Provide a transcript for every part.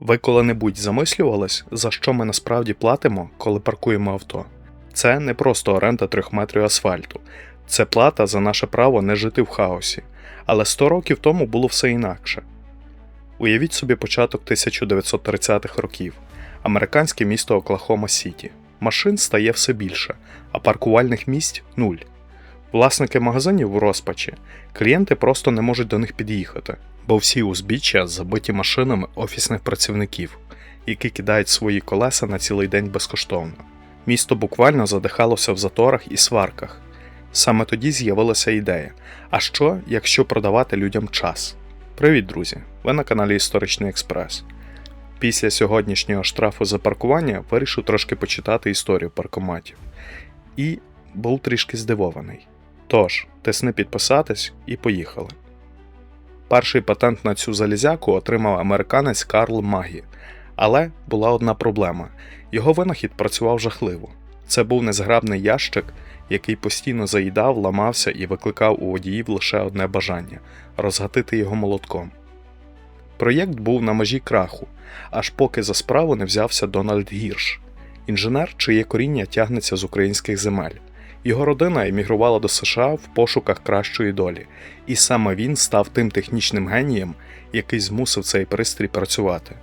Ви коли-небудь замислювались, за що ми насправді платимо, коли паркуємо авто? Це не просто оренда трьох метрів асфальту, це плата за наше право не жити в хаосі. Але 100 років тому було все інакше. Уявіть собі початок 1930-х років. Американське місто Оклахома Сіті. Машин стає все більше, а паркувальних місць нуль. Власники магазинів в розпачі, клієнти просто не можуть до них під'їхати, бо всі узбіччя забиті машинами офісних працівників, які кидають свої колеса на цілий день безкоштовно. Місто буквально задихалося в заторах і сварках. Саме тоді з'явилася ідея: а що, якщо продавати людям час? Привіт, друзі! Ви на каналі Історичний Експрес. Після сьогоднішнього штрафу за паркування вирішив трошки почитати історію паркоматів. І був трішки здивований. Тож, тисни підписатись і поїхали. Перший патент на цю залізяку отримав американець Карл Магі. Але була одна проблема: його винахід працював жахливо. Це був незграбний ящик, який постійно заїдав, ламався і викликав у водіїв лише одне бажання розгатити його молотком. Проєкт був на межі краху, аж поки за справу не взявся Дональд Гірш, інженер, чиє коріння тягнеться з українських земель. Його родина емігрувала до США в пошуках кращої долі, і саме він став тим технічним генієм, який змусив цей пристрій працювати.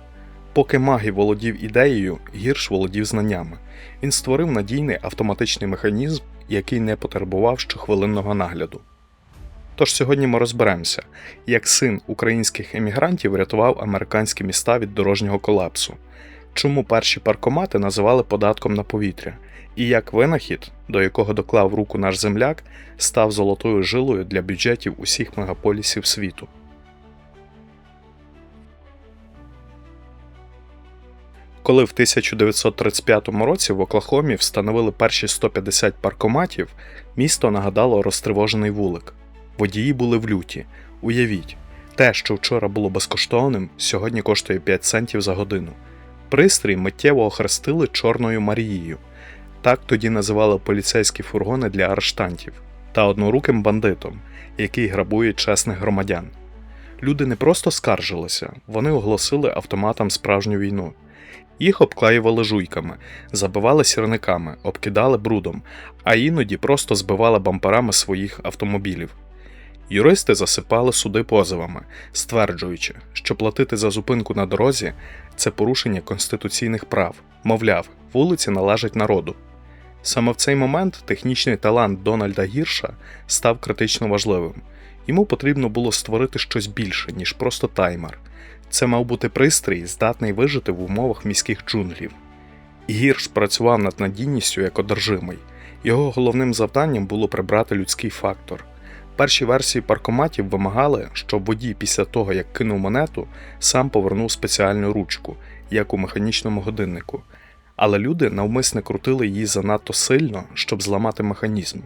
Поки магі володів ідеєю, гірш володів знаннями. Він створив надійний автоматичний механізм, який не потребував щохвилинного нагляду. Тож сьогодні ми розберемося, як син українських емігрантів врятував американські міста від дорожнього колапсу, чому перші паркомати називали податком на повітря, і як винахід, до якого доклав руку наш земляк, став золотою жилою для бюджетів усіх мегаполісів світу. Коли в 1935 році в Оклахомі встановили перші 150 паркоматів, місто нагадало розтривожений вулик. Водії були в люті. Уявіть, те, що вчора було безкоштовним, сьогодні коштує 5 центів за годину. Пристрій миттєво охрестили Чорною Марією. Так тоді називали поліцейські фургони для арештантів та одноруким бандитом, який грабує чесних громадян. Люди не просто скаржилися, вони оголосили автоматам справжню війну. Їх обклеювали жуйками, забивали сірниками, обкидали брудом, а іноді просто збивали бамперами своїх автомобілів. Юристи засипали суди позовами, стверджуючи, що платити за зупинку на дорозі це порушення конституційних прав, мовляв, вулиці належать народу. Саме в цей момент технічний талант Дональда Гірша став критично важливим. Йому потрібно було створити щось більше, ніж просто таймер. Це мав бути пристрій, здатний вижити в умовах міських джунглів. Гірш працював над надійністю як одержимий. Його головним завданням було прибрати людський фактор. Перші версії паркоматів вимагали, щоб водій після того, як кинув монету, сам повернув спеціальну ручку, як у механічному годиннику. Але люди навмисне крутили її занадто сильно, щоб зламати механізм,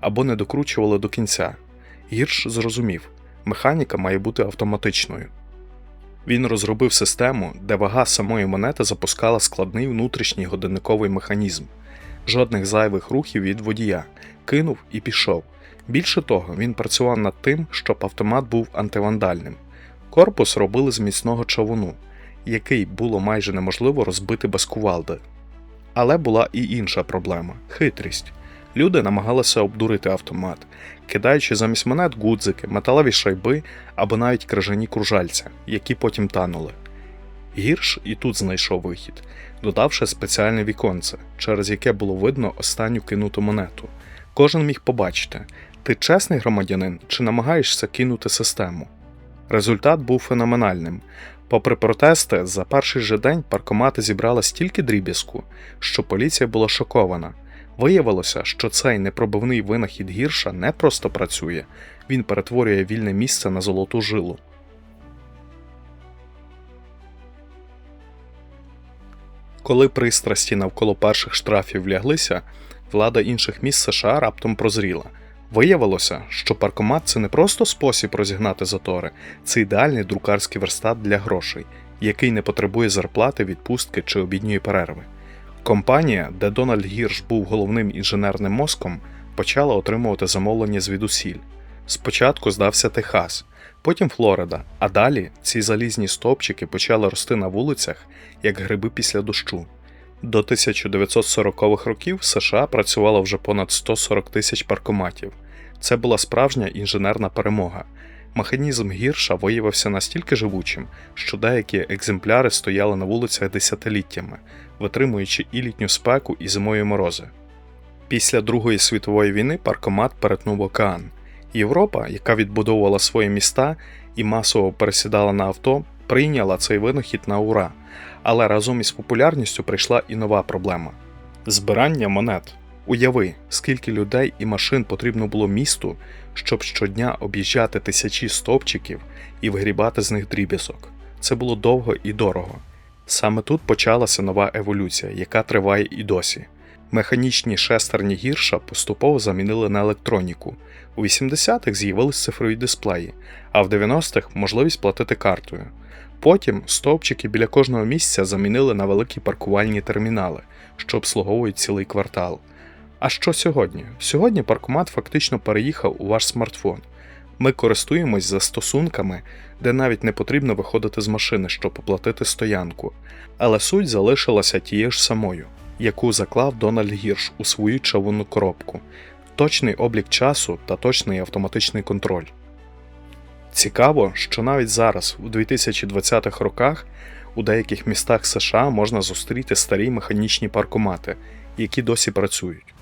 або не докручували до кінця. Гірш зрозумів, механіка має бути автоматичною. Він розробив систему, де вага самої монети запускала складний внутрішній годинниковий механізм, жодних зайвих рухів від водія, кинув і пішов. Більше того, він працював над тим, щоб автомат був антивандальним. Корпус робили з міцного чавуну, який було майже неможливо розбити без кувалди. Але була і інша проблема хитрість. Люди намагалися обдурити автомат, кидаючи замість монет гудзики, металеві шайби або навіть крижані кружальця, які потім танули. Гірш і тут знайшов вихід, додавши спеціальне віконце, через яке було видно останню кинуту монету. Кожен міг побачити, ти чесний громадянин чи намагаєшся кинути систему. Результат був феноменальним. Попри протести, за перший же день паркомати зібрали стільки дріб'язку, що поліція була шокована. Виявилося, що цей непробивний винахід гірша не просто працює, він перетворює вільне місце на золоту жилу. Коли пристрасті навколо перших штрафів ляглися, влада інших міст США раптом прозріла. Виявилося, що паркомат це не просто спосіб розігнати затори, це ідеальний друкарський верстат для грошей, який не потребує зарплати, відпустки чи обідньої перерви. Компанія, де Дональд Гірш був головним інженерним мозком, почала отримувати замовлення звідусіль. Спочатку здався Техас, потім Флорида, а далі ці залізні стовпчики почали рости на вулицях як гриби після дощу. До 1940-х років в США працювало вже понад 140 тисяч паркоматів. Це була справжня інженерна перемога. Механізм гірша виявився настільки живучим, що деякі екземпляри стояли на вулицях десятиліттями, витримуючи і літню спеку, і зимові морози. Після Другої світової війни паркомат перетнув океан. Європа, яка відбудовувала свої міста і масово пересідала на авто, прийняла цей винахід на ура. Але разом із популярністю прийшла і нова проблема збирання монет. Уяви, скільки людей і машин потрібно було місту, щоб щодня об'їжджати тисячі стовпчиків і вигрібати з них дріб'язок. Це було довго і дорого. Саме тут почалася нова еволюція, яка триває і досі. Механічні шестерні гірша поступово замінили на електроніку. У 80-х з'явились цифрові дисплеї, а в 90-х можливість платити картою. Потім стовпчики біля кожного місця замінили на великі паркувальні термінали, що обслуговують цілий квартал. А що сьогодні? Сьогодні паркомат фактично переїхав у ваш смартфон. Ми користуємось застосунками, де навіть не потрібно виходити з машини, щоб оплатити стоянку. Але суть залишилася тією ж самою, яку заклав Дональд Гірш у свою чавунну коробку: точний облік часу та точний автоматичний контроль. Цікаво, що навіть зараз, у 2020-х роках, у деяких містах США можна зустріти старі механічні паркомати, які досі працюють.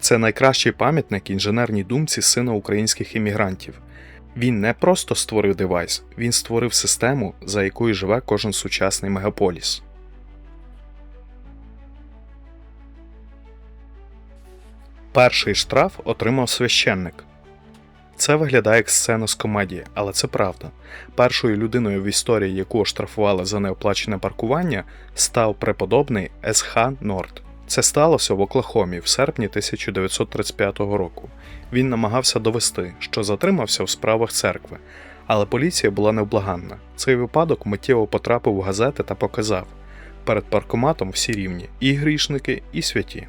Це найкращий пам'ятник інженерній думці сина українських іммігрантів. Він не просто створив девайс, він створив систему, за якою живе кожен сучасний мегаполіс. Перший штраф отримав священник. Це виглядає як сцена з комедії, але це правда. Першою людиною в історії, яку оштрафували за неоплачене паркування, став преподобний СХ Норд. Це сталося в Оклахомі в серпні 1935 року. Він намагався довести, що затримався в справах церкви, але поліція була невблаганна. Цей випадок миттєво потрапив у газети та показав: перед паркоматом всі рівні і грішники, і святі.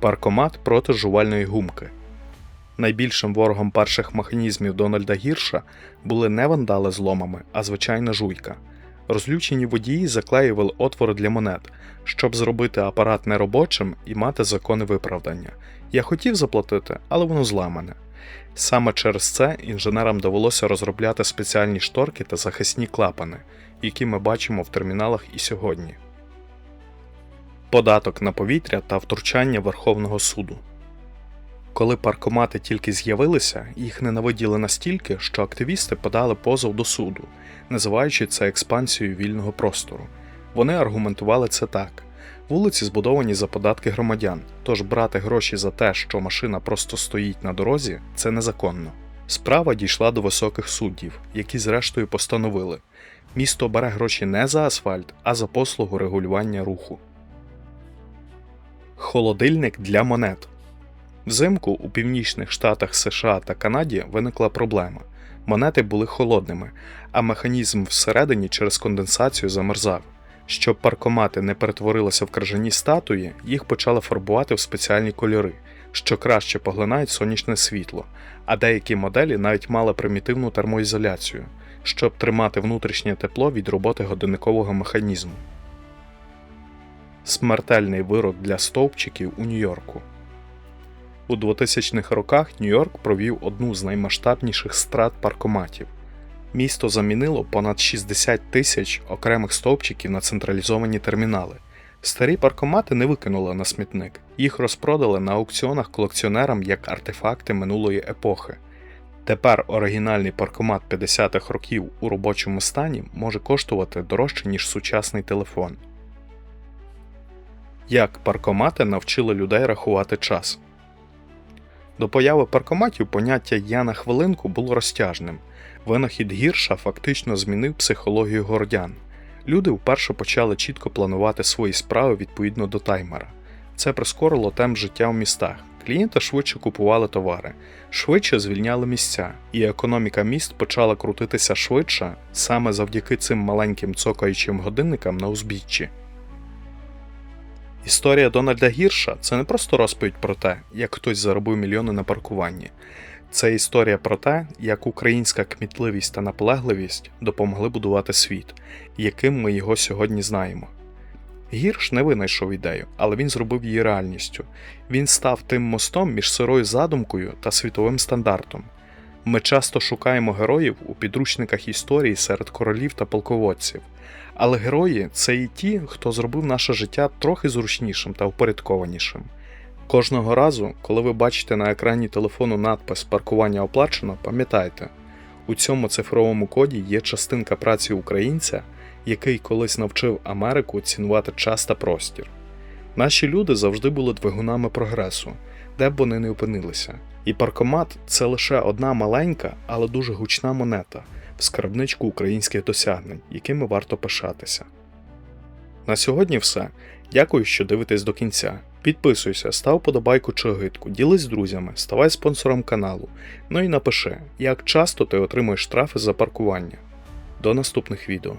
Паркомат проти жувальної гумки. Найбільшим ворогом перших механізмів Дональда Гірша були не вандали з ломами, а звичайна жуйка. Розлючені водії заклеювали отвори для монет, щоб зробити апарат неробочим і мати законне виправдання. Я хотів заплатити, але воно зламане. Саме через це інженерам довелося розробляти спеціальні шторки та захисні клапани, які ми бачимо в терміналах і сьогодні. Податок на повітря та втручання Верховного суду. Коли паркомати тільки з'явилися, їх ненавиділи настільки, що активісти подали позов до суду, називаючи це експансією вільного простору. Вони аргументували це так: вулиці збудовані за податки громадян, тож брати гроші за те, що машина просто стоїть на дорозі, це незаконно. Справа дійшла до високих суддів, які зрештою постановили: місто бере гроші не за асфальт, а за послугу регулювання руху. Холодильник для монет. Взимку у північних штатах США та Канаді виникла проблема. Монети були холодними, а механізм всередині через конденсацію замерзав. Щоб паркомати не перетворилися в крижані статуї, їх почали фарбувати в спеціальні кольори, що краще поглинають сонячне світло, а деякі моделі навіть мали примітивну термоізоляцію, щоб тримати внутрішнє тепло від роботи годинникового механізму. Смертельний вирок для стовпчиків у Нью-Йорку. У 2000-х роках Нью-Йорк провів одну з наймасштабніших страт паркоматів. Місто замінило понад 60 тисяч окремих стовпчиків на централізовані термінали. Старі паркомати не викинули на смітник, їх розпродали на аукціонах колекціонерам як артефакти минулої епохи. Тепер оригінальний паркомат 50-х років у робочому стані може коштувати дорожче, ніж сучасний телефон. Як паркомати навчили людей рахувати час. До появи паркоматів поняття я на хвилинку було розтяжним. Винахід гірша фактично змінив психологію городян. Люди вперше почали чітко планувати свої справи відповідно до таймера. Це прискорило темп життя в містах. Клієнти швидше купували товари, швидше звільняли місця, і економіка міст почала крутитися швидше саме завдяки цим маленьким цокаючим годинникам на узбіччі. Історія Дональда Гірша це не просто розповідь про те, як хтось заробив мільйони на паркуванні. Це історія про те, як українська кмітливість та наполегливість допомогли будувати світ, яким ми його сьогодні знаємо. Гірш не винайшов ідею, але він зробив її реальністю. Він став тим мостом між сирою задумкою та світовим стандартом. Ми часто шукаємо героїв у підручниках історії серед королів та полководців. Але герої це і ті, хто зробив наше життя трохи зручнішим та впорядкованішим. Кожного разу, коли ви бачите на екрані телефону надпис Паркування оплачено, пам'ятайте, у цьому цифровому коді є частинка праці українця, який колись навчив Америку цінувати час та простір. Наші люди завжди були двигунами прогресу, де б вони не опинилися. І паркомат це лише одна маленька, але дуже гучна монета в скарбничку українських досягнень, якими варто пишатися. На сьогодні все. Дякую, що дивитесь до кінця. Підписуйся, став подобайку чи огидку, ділись з друзями, ставай спонсором каналу. Ну і напиши, як часто ти отримуєш штрафи за паркування. До наступних відео.